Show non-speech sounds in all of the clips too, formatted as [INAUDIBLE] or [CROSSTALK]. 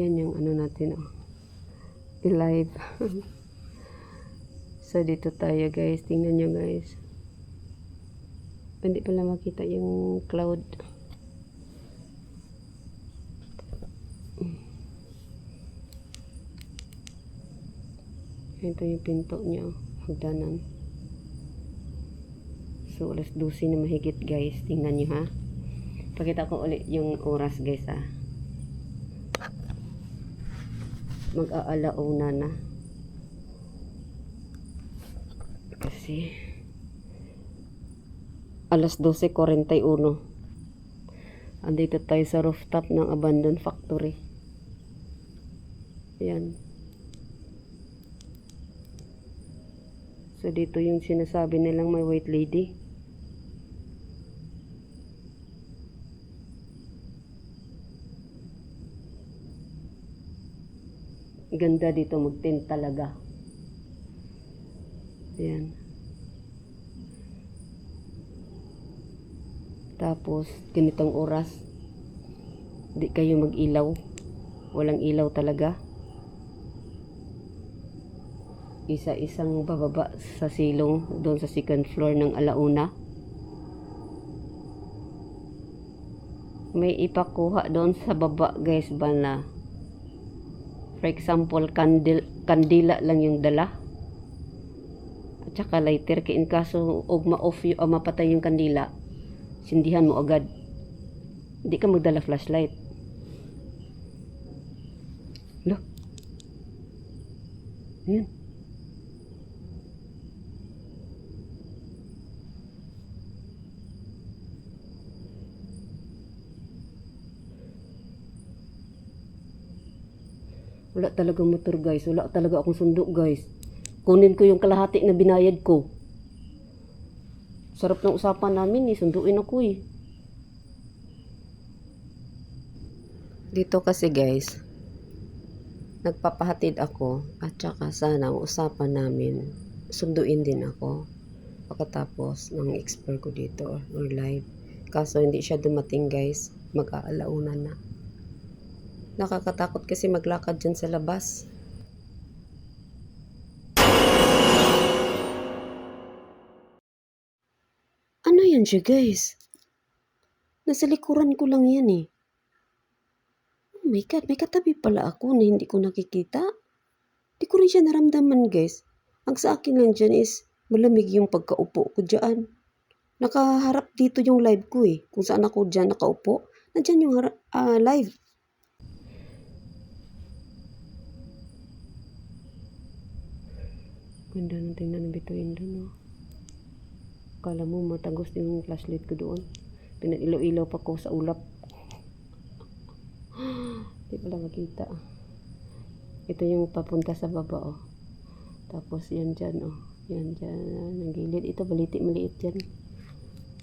Yan yung ano natin, oh. I-live. [LAUGHS] so, dito tayo, guys. Tingnan nyo, guys. Hindi pala makita yung cloud. Ito yung pinto niya, oh. hagdanan. So, alas 12 na mahigit, guys. Tingnan nyo, ha. Pakita ko ulit yung oras, guys, ha. Mag-aalauna na. Kasi, alas 12.41. Andito tayo sa rooftop ng abandoned factory. Ayan. So, dito yung sinasabi nilang may white lady. Ganda dito mag-tent talaga. Ayan. Tapos, ganitong oras, di kayo mag-ilaw. Walang ilaw talaga. Isa-isang bababa sa silong doon sa second floor ng alauna. May ipakuha doon sa baba guys ba na for example kandil, kandila lang yung dala. At saka lighter kaya in kaso og ma-off yung, o mapatay yung kandila sindihan mo agad. Hindi ka magdala flashlight. Lo. Ayan Wala talaga motor guys. Wala talaga akong sundo guys. Kunin ko yung kalahati na binayad ko. Sarap ng usapan namin eh. Sunduin ako eh. Dito kasi guys, nagpapahatid ako at saka sana ang usapan namin, sunduin din ako pagkatapos ng expert ko dito or live. Kaso hindi siya dumating guys, mag-aalauna na. Nakakatakot kasi maglakad dyan sa labas. Ano yan siya guys? Nasa likuran ko lang yan eh. Oh my God, may katabi pala ako na hindi ko nakikita. Di ko rin siya naramdaman guys. Ang sa akin lang dyan is malamig yung pagkaupo ko dyan. Nakaharap dito yung live ko eh. Kung saan ako dyan nakaupo. Nandyan yung ah, live. Ganda ng tingnan ng bituin doon, no? Kala mo matagos yung flashlight ko doon. Pinag-ilaw-ilaw pa ko sa ulap. [GASPS] Hindi pala makita. Ito yung papunta sa baba, oh. Tapos yan dyan, oh. Yan dyan, ang gilid. Ito, baliti, maliit dyan.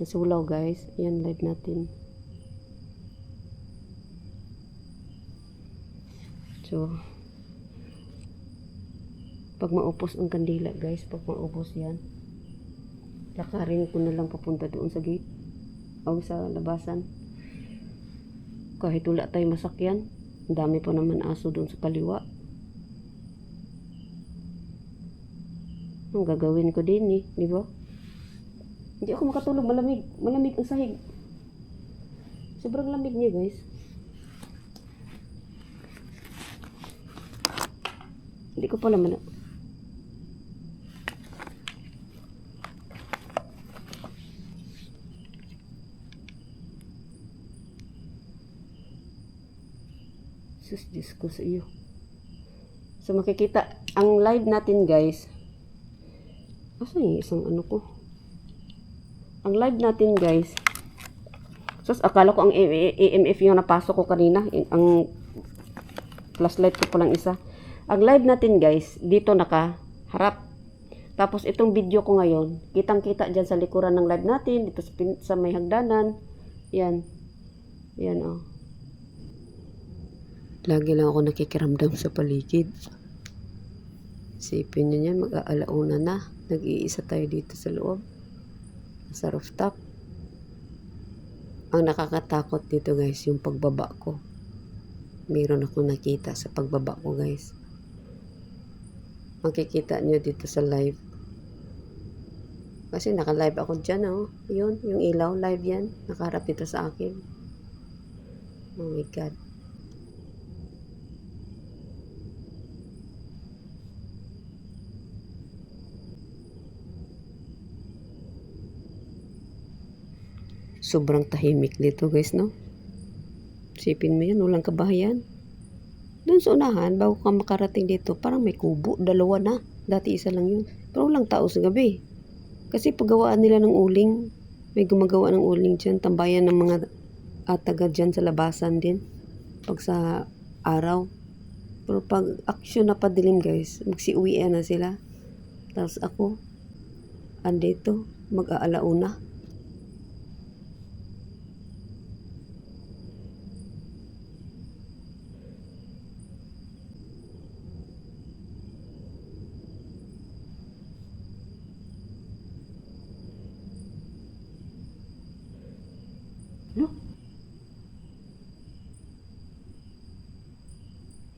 Nasulaw, guys. Yan, live natin. So, pag maupos ang kandila guys pag maupos yan lakarin ko na lang papunta doon sa gate. O sa labasan. Kahit wala tayo masakyan ang dami pa naman aso doon sa kaliwa. Ang gagawin ko din eh di ba? Hindi ako makatulog malamig. Malamig ang sahig. Sobrang lamig niya guys. Hindi ko pala man Sus, Diyos ko sa iyo. So, makikita, ang live natin, guys, asa yung isang ano ko? Ang live natin, guys, sus, akala ko ang EMF yung napasok ko kanina, ang flashlight ko palang isa. Ang live natin, guys, dito nakaharap. Tapos, itong video ko ngayon, kitang-kita dyan sa likuran ng live natin, dito sa, may hagdanan. Yan. Yan, oh. Lagi lang ako nakikiramdam sa paligid. Isipin nyo yan, mag-aalauna na. Nag-iisa tayo dito sa loob. Sa rooftop. Ang nakakatakot dito guys, yung pagbaba ko. meron ako nakita sa pagbaba ko guys. Makikita nyo dito sa live. Kasi naka-live ako dyan oh. Yun, yung ilaw, live yan. Nakaharap dito sa akin. Oh my God. Sobrang tahimik dito guys, no? Sipin mo yan, walang kabahayan. Doon sa unahan, bago ka makarating dito, parang may kubo, dalawa na. Dati isa lang yun. Pero walang tao sa gabi. Kasi paggawaan nila ng uling, may gumagawa ng uling dyan, tambayan ng mga ataga dyan sa labasan din. Pag sa araw. Pero pag aksyon na padilim guys, magsiuwi na sila. Tapos ako, andito, mag-aalauna. No?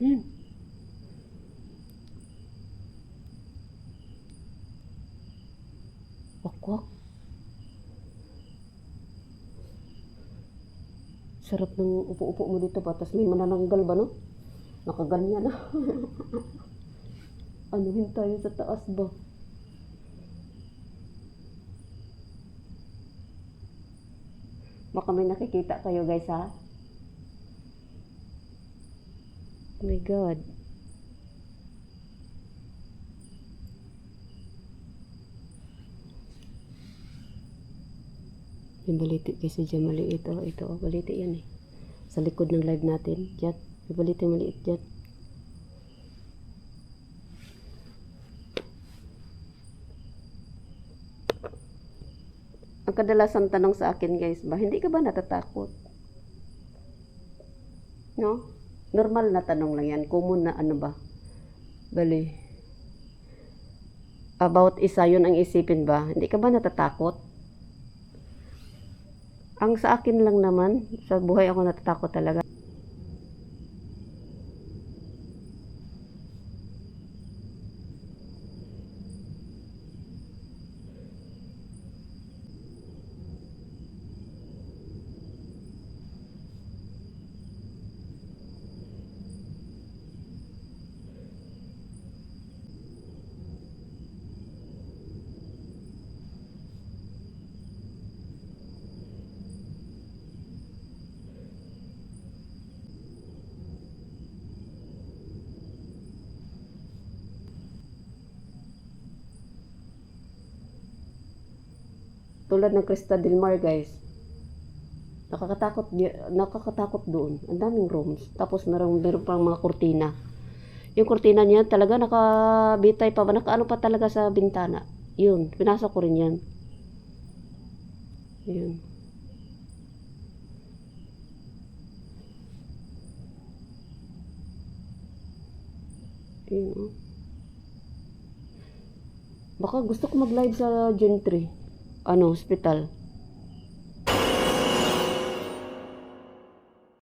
Yan. Wakwak. Sarap ng upo-upo mo dito ba? Tapos may manananggal ba, no? Nakaganyan na. [LAUGHS] Anuhin tayo sa taas ba? Baka may nakikita kayo guys ha? Oh my God. Baliti kasi dyan maliit. Oh, ito, oh, baliti yan eh. Sa likod ng live natin. Dyan. Yung baliti maliit dyan. Ang kadalasan tanong sa akin guys ba, hindi ka ba natatakot? No? Normal na tanong lang yan. Common na ano ba? Bali. About isa yun ang isipin ba? Hindi ka ba natatakot? Ang sa akin lang naman, sa buhay ako natatakot talaga. Tulad ng Crista Del Mar, guys. Nakakatakot, nakakatakot doon. Ang daming rooms. Tapos meron, meron pang mga kurtina. Yung kurtina niya talaga nakabitay pa? Nakaano pa talaga sa bintana. Yun, pinasok ko rin yan. Yun. Yun, oh. Baka gusto ko mag-live sa Gentry. Ano, hospital.